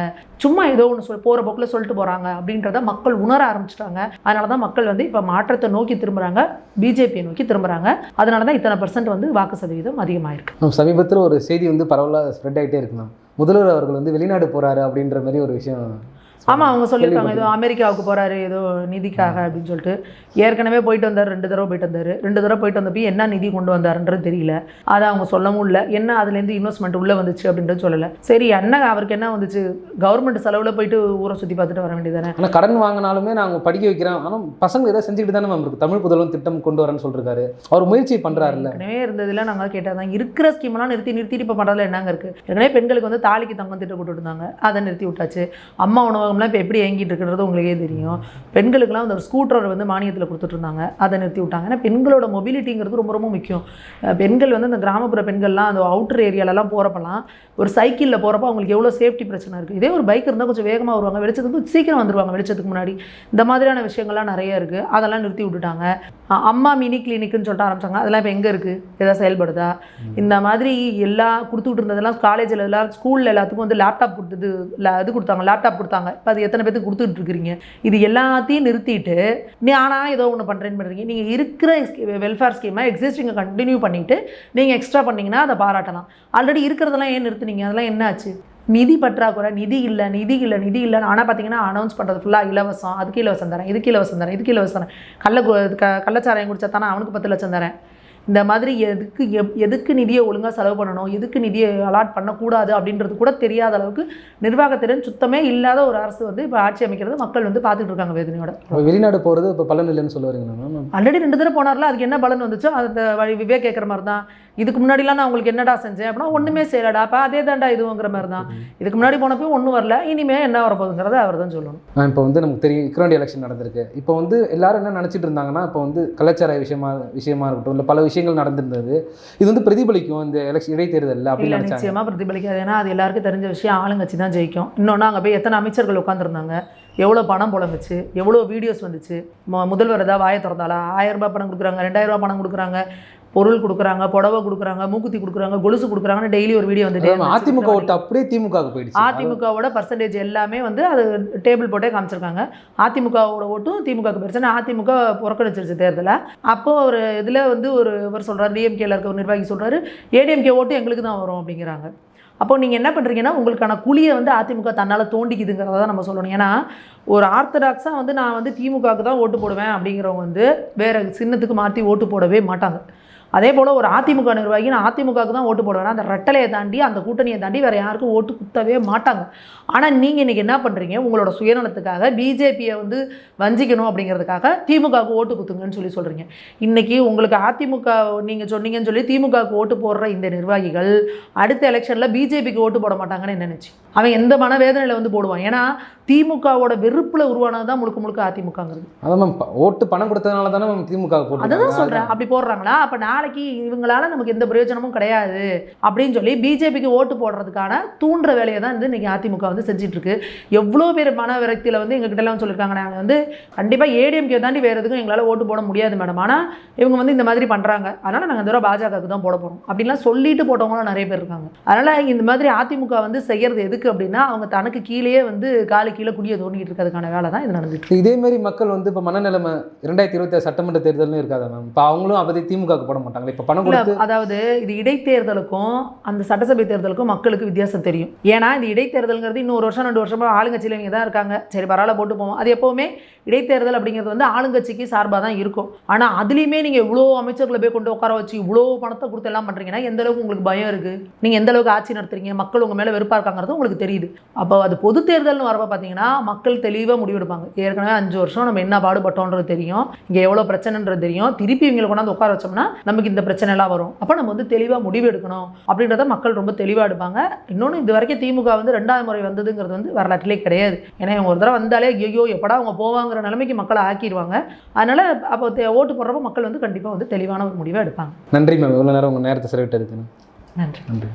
சும்மா ஏதோ ஒன்று சொல் போகிற போக்கில் சொல்லிட்டு போகிறாங்க அப்படின்றத மக்கள் உணர ஆரம்பிச்சிட்டாங்க. அதனால தான் மக்கள் வந்து இப்போ மாற்றத்தை நோக்கி திரும்புகிறாங்க பிஜேபியை நோக்கி திரும்புகிறாங்க அதனால தான் இத்தனை பர்சன்ட் வந்து வாக்கு சதவீதம்
அதிகமாகிருக்கு சமீபத்தில் ஒரு செய்தி வந்து பரவலாக ஸ்ப்ரெட் ஆகிட்டே இருக்கு முதல்வர் அவர்கள் வந்து வெளிநாடு போகிறாரு அப்படின்ற மாதிரி ஒரு விஷயம்
ஆமாம் அவங்க சொல்லியிருக்காங்க. ஏதோ அமெரிக்காவுக்கு போகிறாரு ஏதோ நிதிக்காக அப்படின்னு சொல்லிட்டு. ஏற்கனவே போயிட்டு வந்தார் ரெண்டு தடவை போயிட்டு வந்தார். ரெண்டு தடவை போயிட்டு வந்தப்போ என்ன நிதி கொண்டு வந்தாருன்றது தெரியல. அதை அவங்க சொல்லவும் இல்லை. என்ன அதுலேருந்து இன்வெஸ்ட்மெண்ட் உள்ளே வந்துச்சு அப்படின்றது சொல்லலை. சரி என்ன அவருக்கு என்ன வந்துச்சு? கவர்மெண்ட் செலவில் போயிட்டு ஊரை சுற்றி பார்த்துட்டு வர வேண்டியதானே
ஆனால் கடன் வாங்கினாலுமே நாங்கள் படிக்க வைக்கிறோம் ஆனால் பசங்க ஏதோ செஞ்சுக்கிட்டு தானே மேம் இருக்கு. தமிழ் புதல்வன் திட்டம் கொண்டு வரேன்னு சொல்லிருக்காரு. அவர் முயற்சி பண்றாருல்ல.
ஏற்கனவே இருந்ததில் நாங்கள் கேட்டால் தான். இருக்கிற ஸ்கீம்லாம் நிறுத்தி நிறுத்திட்டு இப்போ பண்ணுறதுல என்னங்க இருக்குது ஏற்கனவே பெண்களுக்கு வந்து தாலிக்கு தங்கம் திட்டம் இருந்தாங்க. அதை நிறுத்தி விட்டாச்சு. அம்மா உணவகம்லாம் இப்போ எப்படி இயங்கிட்டு இருக்கிறது உங்களுக்கே தெரியும். பெண்களுக்குலாம் அந்த ஒரு ஸ்கூட்டர் வந்து மானியத்தில் கொடுத்துட்டு இருந்தாங்க அதை நிறுத்தி விட்டாங்க ஏன்னா பெண்களோட மொபிலிட்டிங்கிறது ரொம்ப ரொம்ப முக்கியம். பெண்கள் வந்து அந்த கிராமப்புற பெண்கள்லாம் அந்த அவுட்டர் ஏரியாலலாம் போகிறப்பலாம் ஒரு சைக்கிளில் போகிறப்ப அவங்களுக்கு எவ்வளோ சேஃப்டி பிரச்சனை இருக்குது இதே ஒரு பைக் இருந்தால் கொஞ்சம் வேகமாக வருவாங்க. வெளிச்சத்துக்கு சீக்கிரம் வந்துருவாங்க வெளிச்சத்துக்கு முன்னாடி. இந்த மாதிரியான விஷயங்கள்லாம் நிறைய இருக்குது அதெல்லாம் நிறுத்தி விட்டுட்டாங்க. அம்மா மினி கிளினிக்குன்னு சொல்லிட்டு ஆரம்பிச்சாங்க. அதெல்லாம் இப்போ எங்கே இருக்குது ஏதாவது செயல்படுதா? இந்த மாதிரி எல்லா கொடுத்துட்டு இருந்ததெல்லாம் காலேஜில் எல்லாம் ஸ்கூலில் எல்லாத்துக்கும் வந்து லேப்டாப் கொடுத்தது இது கொடுத்தாங்க. லேப்டாப் கொடுத்தாங்க. இப்போ அது எத்தனை பேர்த்துக்கு கொடுத்துட்டு இருக்கிறீங்க இது எல்லாத்தையும் நிறுத்திட்டு நீ ஆனால் ஏதோ ஒன்று பண்ணுறேன்னு பண்ணுறீங்க நீங்கள் இருக்கிற வெல்ஃபேர் ஸ்கீமை எக்ஸிஸ்டிங்கை கண்டினியூ பண்ணிவிட்டு நீங்கள் எக்ஸ்ட்ரா பண்ணிங்கன்னா அதை பாராட்டலாம். ஆல்ரெடி இருக்கிறதெல்லாம் ஏன் நிறுத்துனீங்க? அதெல்லாம் என்னாச்சு? நிதி பற்றாக்குறை நிதி இல்லை நிதி இல்லை நிதி இல்லை ஆனால் பார்த்தீங்கன்னா அனௌன்ஸ் பண்ணுறது ஃபுல்லாக இலவசம். அதுக்கு இலவசம் தரேன் இதுக்கு இலவசம் தரேன் இதுக்கு இலவசம் தரேன். கள்ள கு- க கள்ளச்சாராயம் குடிச்சா தானே அவனுக்கு பத்து லட்சம் தரேன். இந்த மாதிரி எதுக்கு எதுக்கு நிதியை ஒழுங்காக செலவு பண்ணணும்? எதுக்கு நிதியை அலாட் பண்ணக்கூடாது? அப்படின்றது கூட தெரியாத அளவுக்கு நிர்வாகத்திறன் சுத்தமே இல்லாத ஒரு அரசு வந்து இப்போ ஆட்சி அமைக்கிறது மக்கள் வந்து பார்த்துட்டு இருக்காங்க வேதனையோட.
வெளிநாடு போறது இப்போ பலன் இல்லைன்னு சொல்ல வரீங்களா மேம்
ஆல்ரெடி ரெண்டு தடவை போனார்ல அதுக்கு என்ன பலன் வந்துச்சோ அந்த வழி விவேக் கேட்குற மாதிரி தான் இதுக்கு முன்னாடிலாம் நான் உங்களுக்கு என்னடா செஞ்சேன் அப்படின்னா ஒன்றுமே செய்யலடா அப்போ அதே தான்டா இதுங்கிற மாதிரி தான் இதுக்கு முன்னாடி போனப்போ ஒன்றும் வரல இனிமே என்ன வரப்போகுதுங்கிறத அவர் தான் சொல்லணும்
இப்போ வந்து நமக்கு தெரியும் இக்ராண்டி எலெக்ஷன் நடந்திருக்கு. இப்போ வந்து எல்லாரும் என்ன நினச்சிட்டு இருந்தாங்கன்னா இப்போ வந்து கலாச்சார விஷயமா விஷயமா இருக்கட்டும் இல்லை பல விஷயங்கள் நடந்திருந்தது. இது வந்து பிரதிபலிக்கும் இந்த எலெக்ஷன் இடைத்தேர்தலில் அப்படின்னு
நிச்சயமாக பிரதிபலிக்காது. ஏன்னா அது எல்லாருக்கும் தெரிஞ்ச விஷயம். ஆளுங்கட்சி தான் ஜெயிக்கும். இன்னொன்று அங்கே போய் எத்தனை அமைச்சர்கள் உட்காந்துருந்தாங்க எவ்வளோ பணம் புலங்குச்சு எவ்வளோ வீடியோஸ் வந்துச்சு? முதல்வர் ஏதாவது வாயை திறந்தாளா ஆயிரம் ரூபாய் பணம் கொடுக்குறாங்க ரெண்டாயிரம் ரூபாய் பணம் கொடுக்குறாங்க. பொருள் கொடுக்குறாங்க புடவை கொடுக்குறாங்க மூக்குத்தி கொடுக்குறாங்க கொலுசு கொடுக்குறாங்கன்னு டெய்லி ஒரு வீடியோ இருந்துச்சு.
அதிமுக ஓட்டு அப்படியே திமுகவுக்கு போயிடுச்சு.
அதிமுகவோட பர்சன்டேஜ் எல்லாமே வந்து அது டேபிள் போட்டே காமிச்சிருக்காங்க. அதிமுகவோட ஓட்டும் திமுகவுக்கு போயிருச்சு ஏன்னா அதிமுக புறக்கணிச்சிருச்சு தேர்தலை. அப்போ ஒரு இதில் வந்து ஒரு இவர் சொல்கிறார் டிஎம்கேல இருக்க ஒரு நிர்வாகி சொல்கிறாரு ஏடிஎம்கே ஓட்டு எங்களுக்கு தான் வரும் அப்படிங்கிறாங்க. அப்போ நீங்கள் என்ன பண்ணுறீங்கன்னா உங்களுக்கான குழியை வந்து அதிமுக தன்னால் தோண்டிக்குதுங்கிறத தான் நம்ம சொல்லணும். ஏன்னா ஒரு ஆர்த்தடாக்ஸாக வந்து நான் வந்து திமுகவுக்கு தான் ஓட்டு போடுவேன் அப்படிங்கிறவங்க வந்து வேறு சின்னத்துக்கு மாற்றி ஓட்டு போடவே மாட்டாங்க. அதே போல் ஒரு அதிமுக நிர்வாகி நான் அதிமுகவுக்கு தான் ஓட்டு போடுவேன் அந்த ரெட்டலையை தாண்டி அந்த கூட்டணியை தாண்டி வேறு யாருக்கும் ஓட்டு குத்தவே மாட்டாங்க. ஆனால் நீங்கள் இன்றைக்கி என்ன பண்ணுறீங்க உங்களோட சுயநலத்துக்காக பிஜேபியை வந்து வஞ்சிக்கணும் அப்படிங்கிறதுக்காக திமுகவுக்கு ஓட்டு குத்துங்கன்னு சொல்லி சொல்கிறீங்க இன்றைக்கி உங்களுக்கு அதிமுக நீங்கள் சொன்னீங்கன்னு சொல்லி திமுகவுக்கு ஓட்டு போடுற இந்த நிர்வாகிகள் அடுத்த எலெக்ஷனில் பிஜேபிக்கு ஓட்டு போட மாட்டாங்கன்னு என்ன நினச்சி? அவன் எந்த மனவேதனையில் வந்து போடுவான்? ஏன்னா திமுகவோட வெறுப்பில் உருவானது தான் முழுக்க முழுக்க அதிமுகங்கிறது.
அதான் மேம் ஓட்டு பணம் கொடுத்ததுனால தானே மேம் திமுக போட்டு
சொல்கிறேன் அப்படி போடுறாங்களா? அப்போ நாளைக்கு இவங்களால நமக்கு எந்த பிரயோஜனமும் கிடையாது அப்படின்னு சொல்லி பிஜேபிக்கு ஓட்டு போடுறதுக்கான தூண்டுற வேலையை தான் வந்து இன்றைக்கி அதிமுக வந்து செஞ்சுட்டு இருக்கு எவ்வளோ பேர் மன விரக்தியில் வந்து எங்ககிட்ட எல்லாம் சொல்லியிருக்காங்க நாங்கள் வந்து கண்டிப்பாக ஏடிஎம்கே தாண்டி வேறு எதுக்கும் எங்களால் ஓட்டு போட முடியாது மேடம் ஆனால் இவங்க வந்து இந்த மாதிரி பண்ணுறாங்க அதனால் நாங்கள் இந்த தடவை பாஜகவுக்கு தான் போட போகிறோம் அப்படின்லாம் சொல்லிட்டு போட்டவங்களும் நிறைய பேர் இருக்காங்க. அதனால் இந்த மாதிரி அதிமுக வந்து செய்யறது எதுக்கு அப்படின்னா அவங்க தனக்கு கீழேயே வந்து காலு கீழே குடியை தோண்டிட்டு இருக்கிறதுக்கான வேலை தான் இது நடந்துட்டு.
இதே மாதிரி மக்கள் வந்து இப்போ மனநிலைமை இரண்டாயிரத்தி இருபத்தி சட்டமன்ற தேர்தலும் இருக்காதா மேம் இப்போ அவங்களும் அப்போதைக்கு திமுகவுக்கு போட மாட்டாங்க மாட்டாங்களா இப்போ பணம் கொடுத்து
அதாவது இது இடைத்தேர்தலுக்கும் அந்த சட்டசபை தேர்தலுக்கும் மக்களுக்கு வித்தியாசம் தெரியும். ஏன்னா இந்த இடைத்தேர்தலுங்கிறது இன்னும் ஒரு வருஷம் ரெண்டு வருஷமா ஆளுங்கட்சியில் இவங்க தான் இருக்காங்க. சரி பரவாயில்ல போட்டு போவோம். அது எப்போவுமே இடைத்தேர்தல் அப்படிங்கிறது வந்து ஆளுங்கட்சிக்கு சார்பாக தான் இருக்கும். ஆனால் அதுலேயுமே நீங்கள் இவ்வளோ அமைச்சர்களை போய் கொண்டு உட்கார வச்சு இவ்வளோ பணத்தை கொடுத்து எல்லாம் பண்ணுறீங்கன்னா எந்த அளவுக்கு உங்களுக்கு பயம் இருக்குது நீங்கள் எந்த அளவுக்கு ஆட்சி நடத்துறீங்க? மக்கள் உங்கள் மேலே வெறுப்பாக இருக்காங்கிறது உங்களுக்கு தெரியுது. அப்போ அது பொது தேர்தல்னு வரப்போ பார்த்தீங்கன்னா மக்கள் தெளிவாக முடிவெடுப்பாங்க. ஏற்கனவே அஞ்சு வருஷம் நம்ம என்ன பாடுபட்டோன்றது தெரியும். இங்கே எவ்வளோ பிரச்சனைன்றது தெரியும். திருப்பி இவங்களை கொண்டாந்து உட்கார வச்சோம்னா நமக்கு இந்த பிரச்சனை எல்லாம் வரும். அப்போ நம்ம வந்து தெளிவாக முடிவு எடுக்கணும் அப்படின்றத மக்கள் ரொம்ப தெளிவாக எடுப்பாங்க. இன்னொன்று இது வரைக்கும் திமுக வந்து ரெண்டாவது முறை வந்ததுங்கிறது வந்து வரலாற்றிலே கிடையாது. ஏன்னா இவங்க ஒரு தடவை வந்தாலே ஐயோ எப்படா அவங்க போவாங்கிற நிலைமைக்கு மக்களை ஆக்கிடுவாங்க. அதனால அப்போ ஓட்டு போடுறப்ப மக்கள் வந்து கண்டிப்பாக வந்து தெளிவான ஒரு முடிவை எடுப்பாங்க.
நன்றி மேம். இவ்வளோ நேரம் உங்கள் நேரத்தை செலவிட்டதுக்கு.
நன்றி.
நன்றி.